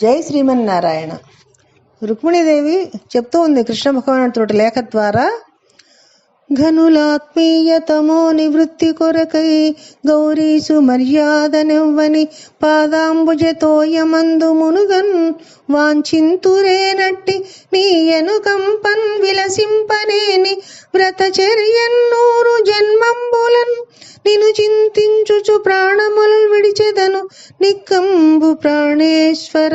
జై శ్రీమన్నారాయణ. రుక్మిణీదేవి చెప్తూ ఉంది కృష్ణ భగవానుడితోటి లేఖ ద్వారా ఘనులాత్మీయతమో నివృత్తి కొరకై గౌరీసు మర్యాదనివ్వని పాదాంబుజతోయమందు మునుగన్ వాంఛింతురేనట్టి నీ ఎనుకంపన్ విలసింపనేని వ్రతచర్యన్నూరు జన్మంబులన్ నిను చింతించుచు ప్రాణములు విడిచెదను నిక్కంబు ప్రాణేశ్వర.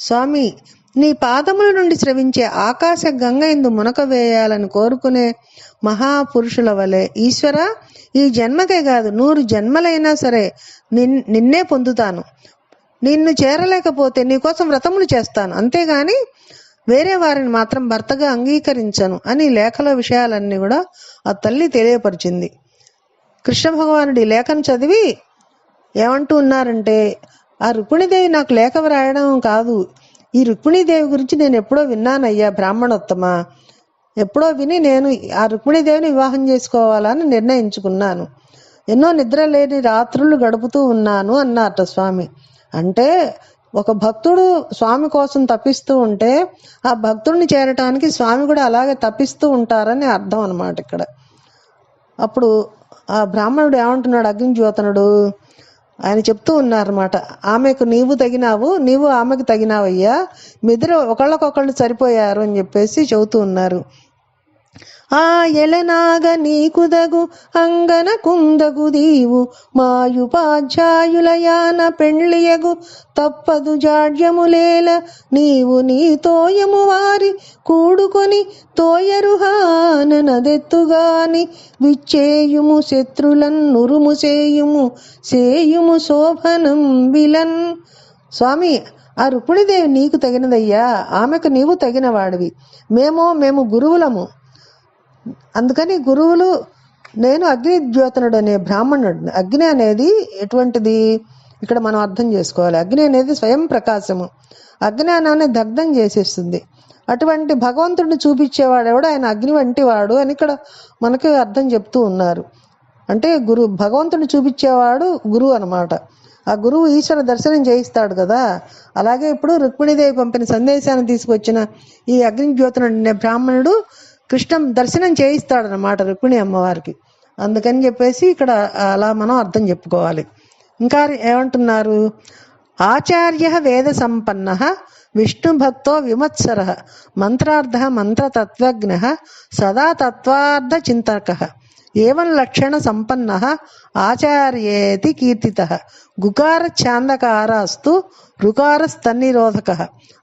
స్వామి నీ పాదముల నుండి స్రవించే ఆకాశ గంగ ఎందు మునక వేయాలని కోరుకునే మహాపురుషుల వలె. ఈశ్వర ఈ జన్మకే కాదు నూరు జన్మలైనా సరే నిన్ నిన్నే పొందుతాను. నిన్ను చేరలేకపోతే నీకోసం వ్రతములు చేస్తాను. అంతేగాని వేరే వారిని మాత్రం భర్తగా అంగీకరించను అని లేఖల విషయాలన్నీ కూడా ఆ తల్లి తెలియపరిచింది. కృష్ణ భగవానుడి లేఖను చదివి ఏమంటూ ఉన్నారంటే ఆ రుక్మిణీదేవి నాకు లేఖ వ్రాయడం కాదు. ఈ రుక్మిణీదేవి గురించి నేను ఎప్పుడో విన్నానయ్యా బ్రాహ్మణోత్తమ. ఎప్పుడో విని నేను ఆ రుక్మిణీదేవిని వివాహం చేసుకోవాలని నిర్ణయించుకున్నాను. ఎన్నో నిద్ర లేని రాత్రులు గడుపుతూ ఉన్నాను అన్నట స్వామి. అంటే ఒక భక్తుడు స్వామి కోసం తప్పిస్తూ ఉంటే ఆ భక్తుడిని చేరటానికి స్వామి కూడా అలాగే తప్పిస్తూ ఉంటారని అర్థం అనమాట ఇక్కడ. అప్పుడు ఆ బ్రాహ్మణుడు ఏమంటున్నాడు? అగ్నిజ్యోతనుడు ఆయన చెప్తూ ఉన్నారన్నమాట. ఆమెకు నీవు తగినావు నీవు ఆమెకు తగినావయ్యా. మీ ఇద్దరు ఒకళ్ళకొకళ్ళు సరిపోయారు అని చెప్పేసి చెబుతూ ఉన్నారు. ఆ ఎలనాగ నీకుదగు అంగన కుందగు దీవు మాయుపాధ్యాయులయాన పెండ్లియగు తప్పదు జాడ్యములేల నీవు నీ తోయము వారి. కూడుకొని తోయరుహాన నదెత్తుగాని విచ్చేయుము శత్రులన్ నురుము సేయుము సేయుము శోభనం విలన్. స్వామి ఆ రుక్మిణిదేవి నీకు తగినదయ్యా ఆమెకు నీవు తగినవాడివి. మేమో మేము గురువులము. అందుకని గురువులు నేను అగ్ని ద్యోతనుడు అనే బ్రాహ్మణుడు అగ్ని అనేది ఎటువంటిది? ఇక్కడ మనం అర్థం చేసుకోవాలి. అగ్ని అనేది స్వయం ప్రకాశము. అజ్ఞానాన్ని దగ్ధం చేసేస్తుంది. అటువంటి భగవంతుడిని చూపించేవాడెవడు ఆయన అగ్ని వంటి వాడు అని ఇక్కడ మనకి అర్థం చెప్తూ ఉన్నారు. అంటే గురు భగవంతుడిని చూపించేవాడు గురువు అనమాట ఆ గురువు ఈశ్వర దర్శనం చేయిస్తాడు కదా. అలాగే ఇప్పుడు రుక్మిణీదేవి పంపిన సందేశాన్ని తీసుకొచ్చిన ఈ అగ్నిజ్యోతునుడు అనే బ్రాహ్మణుడు కృష్ణ దర్శనం చేయిస్తాడనమాట రుక్మిణి అమ్మవారికి. అందుకని చెప్పేసి ఇక్కడ అలా మనం అర్థం చెప్పుకోవాలి. ఇంకా ఏమంటున్నారు? ఆచార్య వేద సంపన్న విష్ణు భక్తో విమత్సర మంత్రార్థ మంత్రతత్వజ్ఞ సదా తత్వార్థ చింతక ఏవం లక్షణ సంపన్న ఆచార్యేతి కీర్తిత గుకార ఛాందకారాస్తు రుకార స్తన్నిరోధక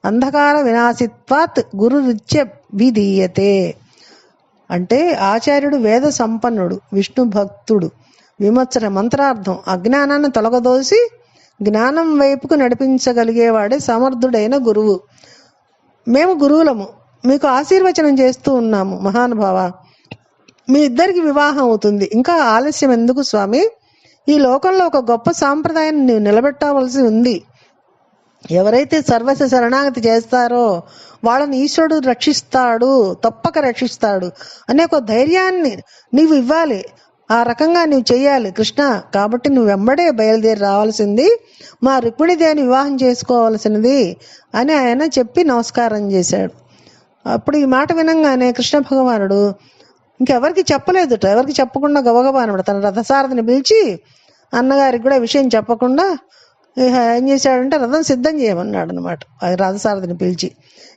అంధకార వినాశిత్వాత్ గురురుచ్య విధీయతే. అంటే ఆచార్యుడు వేద సంపన్నుడు విష్ణు భక్తుడు. విమత్సర మంత్రార్థం అజ్ఞానాన్ని తొలగదోసి జ్ఞానం వైపుకు నడిపించగలిగేవాడే సమర్థుడైన గురువు. మేము గురువులము. మీకు ఆశీర్వచనం చేస్తూ ఉన్నాము మహానుభావ. మీ ఇద్దరికి వివాహం అవుతుంది. ఇంకా ఆలస్యం ఎందుకు స్వామి? ఈ లోకంలో ఒక గొప్ప సాంప్రదాయాన్ని నీవు నిలబెట్టవలసి ఉంది. ఎవరైతే సర్వస్వ శరణాగతి చేస్తారో వాళ్ళని ఈశ్వరుడు రక్షిస్తాడు తప్పక రక్షిస్తాడు అనే ఒక ధైర్యాన్ని నీవు ఇవ్వాలి. ఆ రకంగా నువ్వు చేయాలి కృష్ణ. కాబట్టి నువ్వు వెంబడే బయలుదేరి రావాల్సింది మా రుక్మిణిదేవిని వివాహం చేసుకోవాల్సినది అని ఆయన చెప్పి నమస్కారం చేశాడు. అప్పుడు ఈ మాట వినంగానే కృష్ణ భగవానుడు ఇంకెవరికి చెప్పలేదుట ఎవరికి చెప్పకుండా గబగబా అనమాట తన రథసారథిని పిలిచి అన్నగారికి కూడా విషయం చెప్పకుండా ఇక ఏం చేశాడంటే రథం సిద్ధం చేయమన్నాడు అనమాట అది రథసారథిని పిలిచి.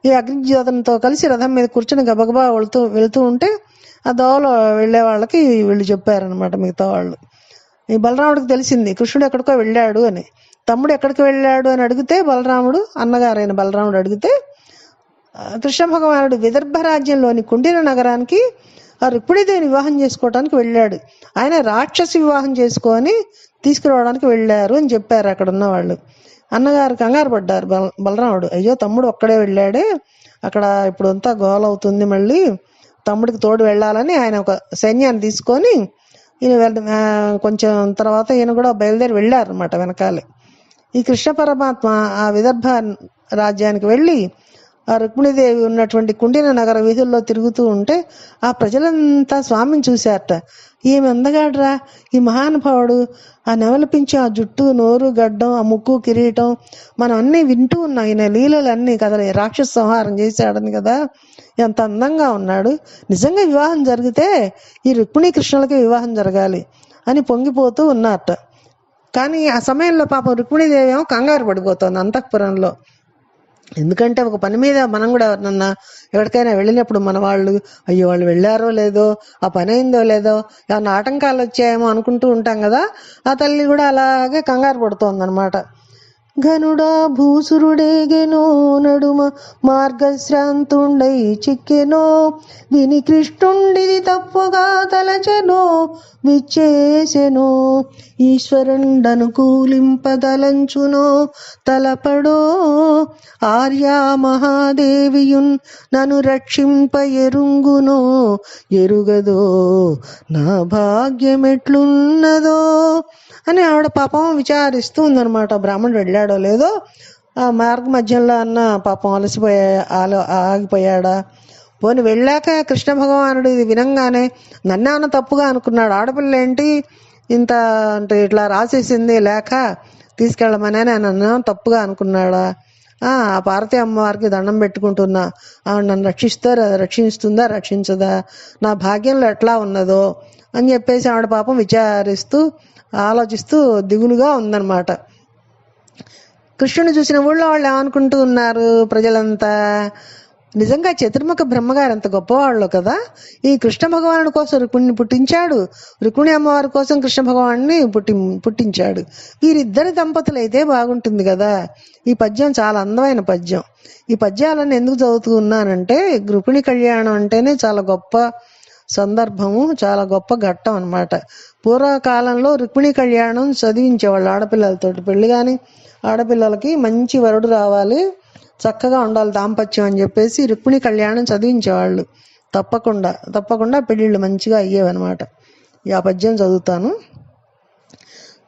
ఈ అగ్నిజ్యోతనతో కలిసి రథం మీద కూర్చొని గబగబా వెళుతూ వెళుతూ ఉంటే ఆ దోవలో వెళ్ళే వాళ్ళకి వీళ్ళు చెప్పారనమాట మిగతా వాళ్ళు. ఈ బలరాముడికి తెలిసింది కృష్ణుడు ఎక్కడికో వెళ్ళాడు అని. తమ్ముడు ఎక్కడికి వెళ్ళాడు అని అడిగితే బలరాముడు అన్నగారైన బలరాముడు అడిగితే కృష్ణ భగవానుడు విదర్భ రాజ్యంలోని కుండిన నగరానికి ఆ రుక్మిణీదేవిని వివాహం చేసుకోవడానికి వెళ్ళాడు. ఆయన రాక్షసి వివాహం చేసుకొని తీసుకురావడానికి వెళ్ళారు అని చెప్పారు అక్కడ ఉన్న వాళ్ళు. అన్నగారు కంగారు పడ్డారు బల బలరాముడు. అయ్యో తమ్ముడు ఒక్కడే వెళ్ళాడే. అక్కడ ఇప్పుడు అంతా గోల అవుతుంది మళ్ళీ. తమ్ముడికి తోడు వెళ్ళాలని ఆయన ఒక సైన్యాన్ని తీసుకొని ఈయన కొంచెం తర్వాత ఈయన కూడా బయలుదేరి వెళ్ళారు అనమాట వెనకాలే. ఈ కృష్ణ పరమాత్మ ఆ విదర్భ రాజ్యానికి వెళ్ళి ఆ రుక్మిణీదేవి ఉన్నటువంటి కుండిన నగర వీధుల్లో తిరుగుతూ ఉంటే ఆ ప్రజలంతా స్వామిని చూశారట. ఈమె అందగాడ్రా? ఈ మహానుభావుడు ఆ నెవలపించి ఆ జుట్టు నోరు గడ్డం ఆ ముక్కు కిరీటం మనం అన్నీ వింటూ ఉన్నాం. ఈయన లీలలు అన్నీ కదా రాక్షస సంహారం చేశాడని కదా? ఎంత అందంగా ఉన్నాడు. నిజంగా వివాహం జరిగితే ఈ రుక్మిణీ కృష్ణులకి వివాహం జరగాలి అని పొంగిపోతూ ఉన్నారట. కానీ ఆ సమయంలో పాపం రుక్మిణీదేవి ఏమో కంగారు పడిపోతుంది అంతఃపురంలో. ఎందుకంటే ఒక పని మీద మనం కూడా ఎవరినన్నా ఎక్కడికైనా వెళ్ళినప్పుడు మన వాళ్ళు అయ్యో వాళ్ళు వెళ్ళారో లేదో ఆ పని అయిందో లేదో ఏమన్నా ఆటంకాలు వచ్చాయేమో అనుకుంటూ ఉంటాం కదా ఆ తల్లి కూడా అలాగే కంగారు పడుతోందనమాట ఘనుడా భూసురుడేగెనో నడుమ మార్గశ్రాంతుండై చిక్కెనో. విని కృష్ణుండిది తప్పుగా తలచెనో విచ్చేసెనో. ఈశ్వరుండనుకూలింపదలంచునో తలపడో. ఆర్యా మహాదేవియున్ నను రక్షింప ఎరుంగునో ఎరుగదో. నా భాగ్యమెట్లున్నదో అని ఆవిడ పాపం విచారిస్తూ ఉందనమాట బ్రాహ్మణుడు వెళ్ళాడు. లేదో ఆ మార్గ మధ్యంలో అన్న పాపం అలసిపోయా ఆలో ఆగిపోయాడా? పోని వెళ్ళాక కృష్ణ భగవానుడు ఇది వినంగానే నన్నేమన్నా తప్పుగా అనుకున్నాడు? ఆడపిల్ల ఏంటి ఇంత అంటే ఇట్లా రాసేసింది లేక తీసుకెళ్ళమని అని నన్ను తప్పుగా అనుకున్నాడా? ఆ ఆ పార్వతి అమ్మవారికి దండం పెట్టుకుంటున్నా. ఆవిడ నన్ను రక్షిస్తారా? రక్షిస్తుందా? రక్షించదా? నా భాగ్యంలో ఎట్లా ఉన్నదో? అని చెప్పేసి ఆవిడ పాపం విచారిస్తూ ఆలోచిస్తూ దిగులుగా ఉందన్నమాట. కృష్ణుని చూసిన ఊళ్ళో వాళ్ళు ఏమనుకుంటూ ఉన్నారు ప్రజలంతా. నిజంగా చతుర్ముఖ బ్రహ్మగారు అంత గొప్పవాళ్ళు కదా. ఈ కృష్ణ భగవానుడి కోసం రుక్మిణిని పుట్టించాడు. రుక్మిణి అమ్మవారి కోసం కృష్ణ భగవాన్ని పుట్టి పుట్టించాడు. వీరిద్దరి దంపతులు అయితే బాగుంటుంది కదా. ఈ పద్యం చాలా అందమైన పద్యం. ఈ పద్యాలను ఎందుకు చదువుతూ ఉన్నానంటే రుక్మిణి కళ్యాణం అంటేనే చాలా గొప్ప సందర్భము చాలా గొప్ప ఘట్టం అన్నమాట. పూర్వకాలంలో రుక్మిణి కళ్యాణం చదివించేవాళ్ళు ఆడపిల్లలతోటి పెళ్ళి కానీ ఆడపిల్లలకి మంచి వరుడు రావాలి చక్కగా ఉండాలి దాంపత్యం అని చెప్పేసి రుక్మిణి కళ్యాణం చదివించేవాళ్ళు. తప్పకుండా తప్పకుండా పెళ్ళిళ్ళు మంచిగా అయ్యేవన్నమాట. ఈ ఆ పద్యం చదువుతాను.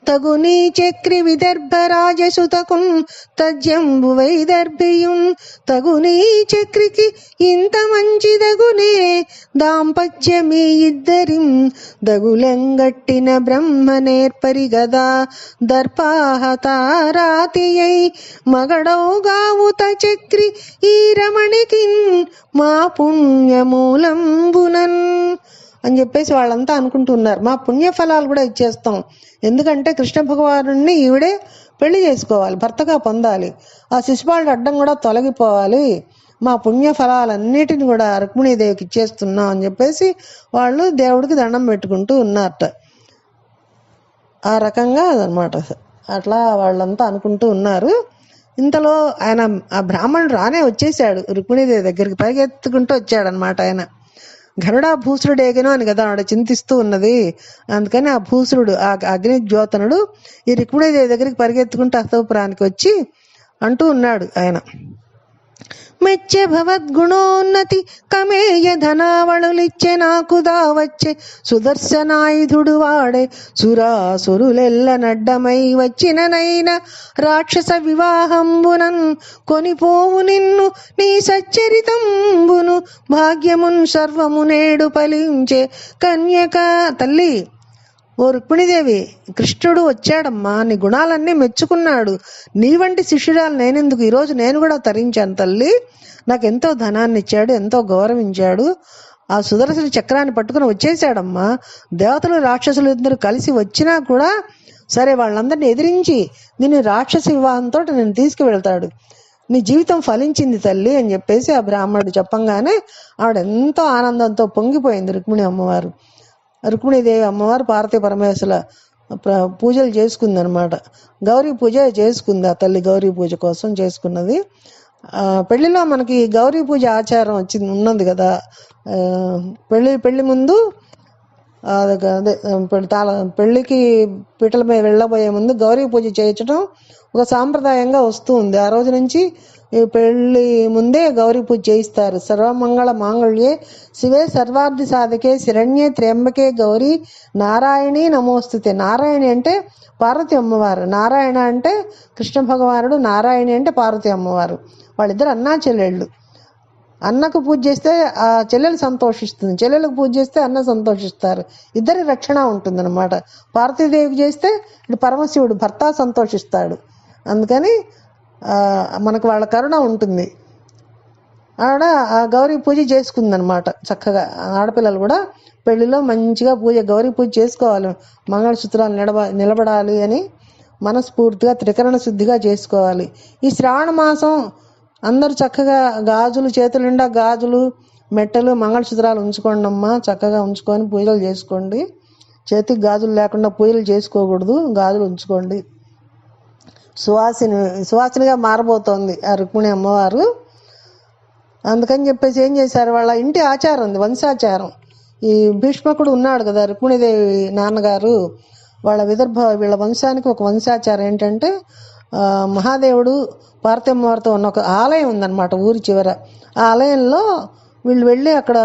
తగునీ చక్రి విదర్భ రాజసుతకున్ తజ్యంబు వైదర్భియుం. తగునీ చక్రికి ఇంత మంచిదగునే దాంపత్యమీ ఇద్దరిం. దగులంగట్టిన బ్రహ్మ నేర్పరి గదా దర్పాహతారాతియై మగడౌగావుత చక్రి ఈ రమణికిన్ మా పుణ్యమూలంబునన్. అని చెప్పేసి వాళ్ళంతా అనుకుంటున్నారు మా పుణ్యఫలాలు కూడా ఇచ్చేస్తాం. ఎందుకంటే కృష్ణ భగవానుడిని ఈవిడే పెళ్ళి చేసుకోవాలి భర్తగా పొందాలి. ఆ శిశుపాలుడు అడ్డం కూడా తొలగిపోవాలి. మా పుణ్య ఫలాలన్నిటిని కూడా రుక్మిణీదేవికి ఇచ్చేస్తున్నాం అని చెప్పేసి వాళ్ళు దేవుడికి దండం పెట్టుకుంటూ ఉన్నారట. ఆ రకంగా అదనమాట. అట్లా వాళ్ళంతా అనుకుంటూ ఉన్నారు. ఇంతలో ఆయన ఆ బ్రాహ్మణుడు రానే వచ్చేసాడు. రుక్మిణీదేవి దగ్గరికి పరిగెత్తుకుంటూ వచ్చాడనమాట ఆయన. గరుడా భూసురుడేగను అని కదా ఆవిడ చింతిస్తూ ఉన్నది. అందుకని ఆ భూసురుడు ఆ అగ్ని జ్యోతనుడు ఈ రుక్మిణీదేవి దగ్గరికి పరిగెత్తుకుంటూ అస్తవపురానికి వచ్చి అంటూ ఉన్నాడు ఆయన. మెచ్చే భవద్గుణోన్నతి కమేయ ధనావళులిచ్చే నాకు దావచ్చే సుదర్శనాయుధుడు వాడే సురాసురులెల్ల నడ్డమై వచ్చిననైన రాక్షస వివాహంబునన్ కొనిపోవు నిన్ను నీ సచ్చరితంబును భాగ్యమున్ సర్వము నేడు ఫలించే కన్యక తల్లి. ఓ రుక్మిణీదేవి కృష్ణుడు వచ్చాడమ్మా నీ గుణాలన్నీ మెచ్చుకున్నాడు. నీ వంటి శిష్యురాలు నేనెందుకు? ఈరోజు నేను కూడా తరించాను తల్లి. నాకు ఎంతో ధనాన్ని ఇచ్చాడు ఎంతో గౌరవించాడు. ఆ సుదర్శన చక్రాన్ని పట్టుకుని వచ్చేసాడమ్మా దేవతలు రాక్షసులు ఇద్దరు కలిసి వచ్చినా కూడా సరే వాళ్ళందరిని ఎదిరించి నిన్ను రాక్షస వివాహంతో నేను తీసుకువెళ్తాడు. నీ జీవితం ఫలించింది తల్లి అని చెప్పేసి ఆ బ్రాహ్మణుడు చెప్పంగానే ఆవిడ ఎంతో ఆనందంతో పొంగిపోయింది రుక్మిణి అమ్మవారు. రుక్మిణీదేవి అమ్మవారు పార్వతీ పరమేశ్వర ప్ర- పూజలు చేసుకుంది అనమాట గౌరీ పూజ చేసుకుంది ఆ తల్లి గౌరీ పూజ కోసం చేసుకున్నది. పెళ్ళిలో మనకి గౌరీ పూజ ఆచారం వచ్చింది ఉన్నది కదా. పెళ్ళి పెళ్ళి పెళ్ళి ముందు అదే తాళ పెళ్ళికి పీటల మీద వెళ్ళబోయే ముందు గౌరీ పూజ చేయించడం ఒక సాంప్రదాయంగా వస్తూ ఉంది. ఆ రోజు నుంచి ఈ పెళ్ళి ముందే గౌరీ పూజ చేయిస్తారు. సర్వమంగళ మాంగళ్యే శివే సర్వార్థి సాధకే శిరణ్యే త్ర్యంబకే గౌరీ నారాయణి నమోస్తుతే. నారాయణి అంటే పార్వతి అమ్మవారు. నారాయణ అంటే కృష్ణ భగవానుడు నారాయణి అంటే పార్వతి అమ్మవారు. వాళ్ళిద్దరు అన్నా చెల్లెళ్ళు అన్నకు పూజ చేస్తే ఆ చెల్లెలు సంతోషిస్తుంది. చెల్లెలకు పూజ చేస్తే అన్న సంతోషిస్తారు. ఇద్దరి రక్షణ ఉంటుందన్నమాట. పార్వతీదేవికి చేస్తే ఇటు పరమశివుడు భర్త సంతోషిస్తాడు. అందుకని మనకు వాళ్ళ కరుణ ఉంటుంది. ఆడ ఆ గౌరీ పూజ చేసుకుందనమాట చక్కగా. ఆడపిల్లలు కూడా పెళ్ళిలో మంచిగా పూజ గౌరీ పూజ చేసుకోవాలి. మంగళసూత్రాలు నిలబ నిలబడాలి అని మనస్ఫూర్తిగా త్రికరణ శుద్ధిగా చేసుకోవాలి. ఈ శ్రావణ మాసం అందరూ చక్కగా గాజులు చేతుల నిండా గాజులు మెట్టలు మంగళసూత్రాలు ఉంచుకోండి అమ్మా. చక్కగా ఉంచుకొని పూజలు చేసుకోండి. చేతికి గాజులు లేకుండా పూజలు చేసుకోకూడదు. గాజులు ఉంచుకోండి. సువాసిని సువాసినిగా మారబోతోంది ఆ రుక్మిణి అమ్మవారు. అందుకని చెప్పేసి ఏం చేశారు? వాళ్ళ ఇంటి ఆచారం ఉంది వంశాచారం. ఈ భీష్మకుడు ఉన్నాడు కదా రుక్మిణిదేవి నాన్నగారు. వాళ్ళ విదర్భ వీళ్ళ వంశానికి ఒక వంశాచారం ఏంటంటే మహాదేవుడు పార్వతమ్మవారితో ఉన్న ఒక ఆలయం ఉందన్నమాట ఊరి చివర. ఆ ఆలయంలో వీళ్ళు వెళ్ళి అక్కడ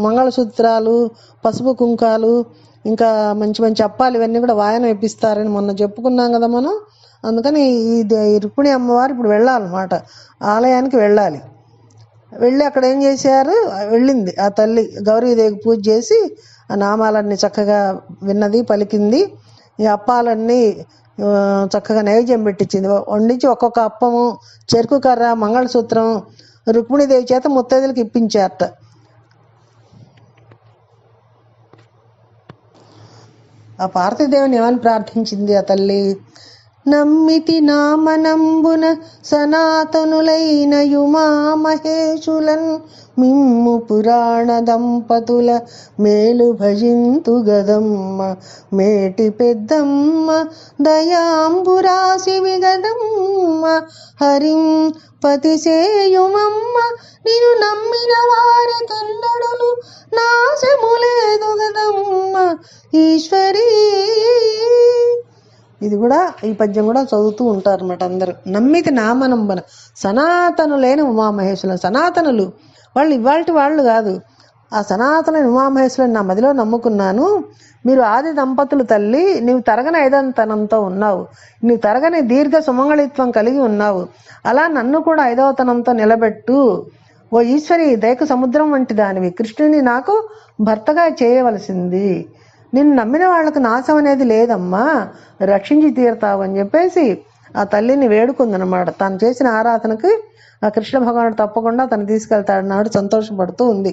మంగళసూత్రాలు పసుపు కుంకాలు ఇంకా మంచి మంచి అప్పాలు ఇవన్నీ కూడా వాయన వేపిస్తారని మొన్న చెప్పుకున్నాం కదా మనం. అందుకని ఈ రుక్మిణి అమ్మవారు ఇప్పుడు వెళ్ళాలన్నమాట ఆలయానికి వెళ్ళాలి. వెళ్ళి అక్కడ ఏం చేశారు? వెళ్ళింది ఆ తల్లి. గౌరీదేవికి పూజ చేసి ఆ నామాలన్నీ చక్కగా విన్నది పలికింది. ఈ అప్పాలన్నీ చక్కగా నైవేద్యం పెట్టించింది. వండించి ఒక్కొక్క అప్పము చెరుకు కర్ర మంగళసూత్రం రుక్మిణీదేవి చేత ముత్తైదులకు ఇప్పించారట. ఆ పార్వతీదేవిని ఏమని ప్రార్థించింది ఆ తల్లి? నమ్మితి నామనంబున సనాతనులైన యుమా మహేశులన్ మిమ్ము పురాణ దంపతుల మేలు భజింతు గదమ్మ. మేటి పెద్దమ్మ దయాంబురాసి విగదమ్మ. హరిం పతిసేయుమమ్మ నిన్ను నమ్మిన వారి తెల్లడును నాశములేదు గదమ్మ. ఈశ్వరీ ఇది కూడా ఈ పద్యం కూడా చదువుతూ ఉంటారు అన్నమాట అందరూ. నమ్మితి నామనంబన సనాతనులైన ఉమామహేశ్వరులు సనాతనులు. వాళ్ళు ఇవాళ వాళ్ళు కాదు. ఆ సనాతన ఉమామహేశ్వరుని నా మదిలో నమ్ముకున్నాను. మీరు ఆది దంపతులు తల్లి నీవు తరగని ఐదవతనంతో ఉన్నావు. నీవు తరగని దీర్ఘ సుమంగళిత్వం కలిగి ఉన్నావు. అలా నన్ను కూడా ఐదవతనంతో నిలబెట్టు. ఓ ఈశ్వరి దైక సముద్రం వంటి దానివి. కృష్ణుని నాకు భర్తగా చేయవలసింది. నిన్ను నమ్మిన వాళ్ళకు నాశం అనేది లేదమ్మా. రక్షించి తీరుతావు అని చెప్పేసి ఆ తల్లిని వేడుకుందనమాట తను చేసిన ఆరాధనకి ఆ కృష్ణ భగవానుడు తప్పకుండా తను తీసుకెళ్తాడన్నాడు సంతోషపడుతూ ఉంది.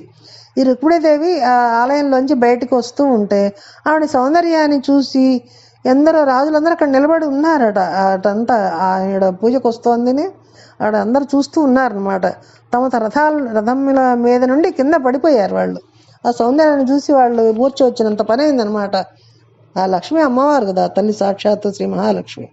ఈ రుక్మిణీదేవి ఆ ఆలయంలోంచి బయటకు వస్తూ ఉంటే ఆవిడ సౌందర్యాన్ని చూసి ఎందరో రాజులందరూ అక్కడ నిలబడి ఉన్నారట. అటంతా ఆవిడ పూజకు వస్తోందని ఆడ అందరూ చూస్తూ ఉన్నారనమాట తమ రథాల రథముల మీద నుండి కింద పడిపోయారు వాళ్ళు. ఆ సౌందర్యాన్ని చూసి వాళ్ళు మూర్చి వచ్చినంత పని అయిందనమాట ఆ లక్ష్మి అమ్మవారు కదా తల్లి సాక్షాత్తు శ్రీ మహాలక్ష్మి.